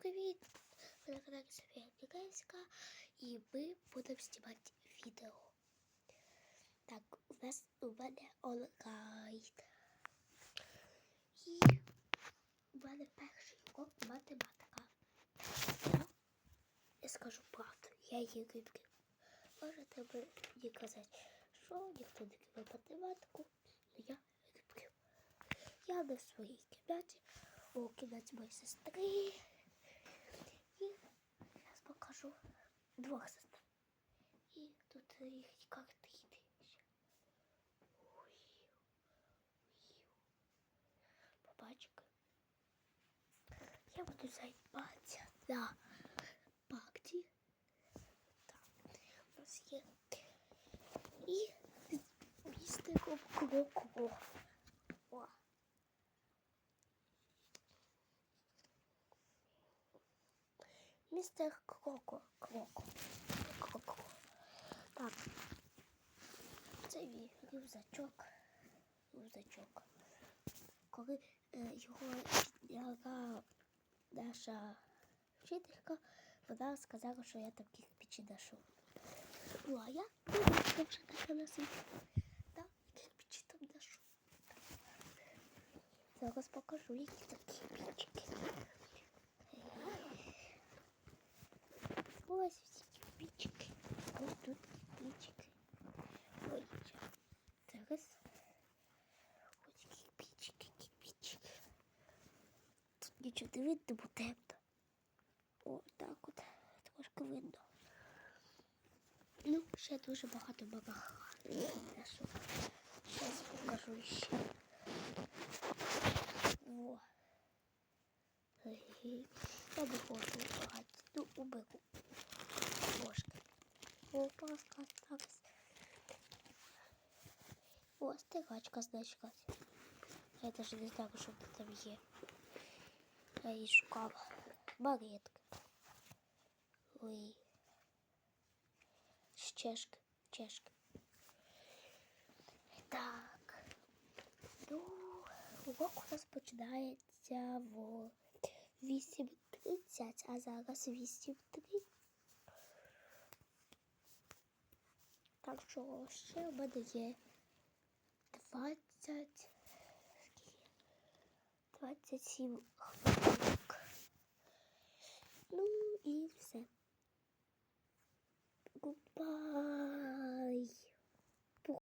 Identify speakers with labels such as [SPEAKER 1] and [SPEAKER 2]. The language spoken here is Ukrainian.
[SPEAKER 1] привіт! Ви на каналі Софія Пікевська і ми будемо знімати відео. Так, у нас у мене онлайн. І у мене перший урок математика. Я, я скажу правду, я її люблю. Можете мені казати, що ніхто не любить математику, але я люблю. Я на своїй кімнаті, у кімнаті моєї сестри. Зараз двох сестер. І тут їхні картини. ще. Ой, ой. Побачите. Я буду займатися на пакті. Так, у нас є. І містиком кроку. О. Містер Кроко. Кроко. Кроко. Так. Це мій рюкзачок. Рюкзачок. Коли е, його підняла наша вчителька, вона сказала, що я там кирпичі ношу. Ну, а я буду вже таке носити. Так, кирпичі там ношу. Зараз покажу, які там кирпичики. Ось всі кирпичики. Ось тут кирпичики. Ой, зараз. Ось кирпичики, кирпичики. Тут нічого не видно, бо темно. О, так от. Трошки видно. Ну, ще дуже багато багато. Зараз покажу ще. Ге-ге. Я не хочу убирати. Ну, уберу. Ложки. О, паска, так. О, стирачка, значить. Я даже не знаю, що там є. Я її шукала. Баретка. Ой. Чешки. Чешки. Так. Ну, урок у нас починається в 8.30, а зараз 8.30. Так що ще у мене є 20. 27 хвилинок. Ну і все. Goodbye.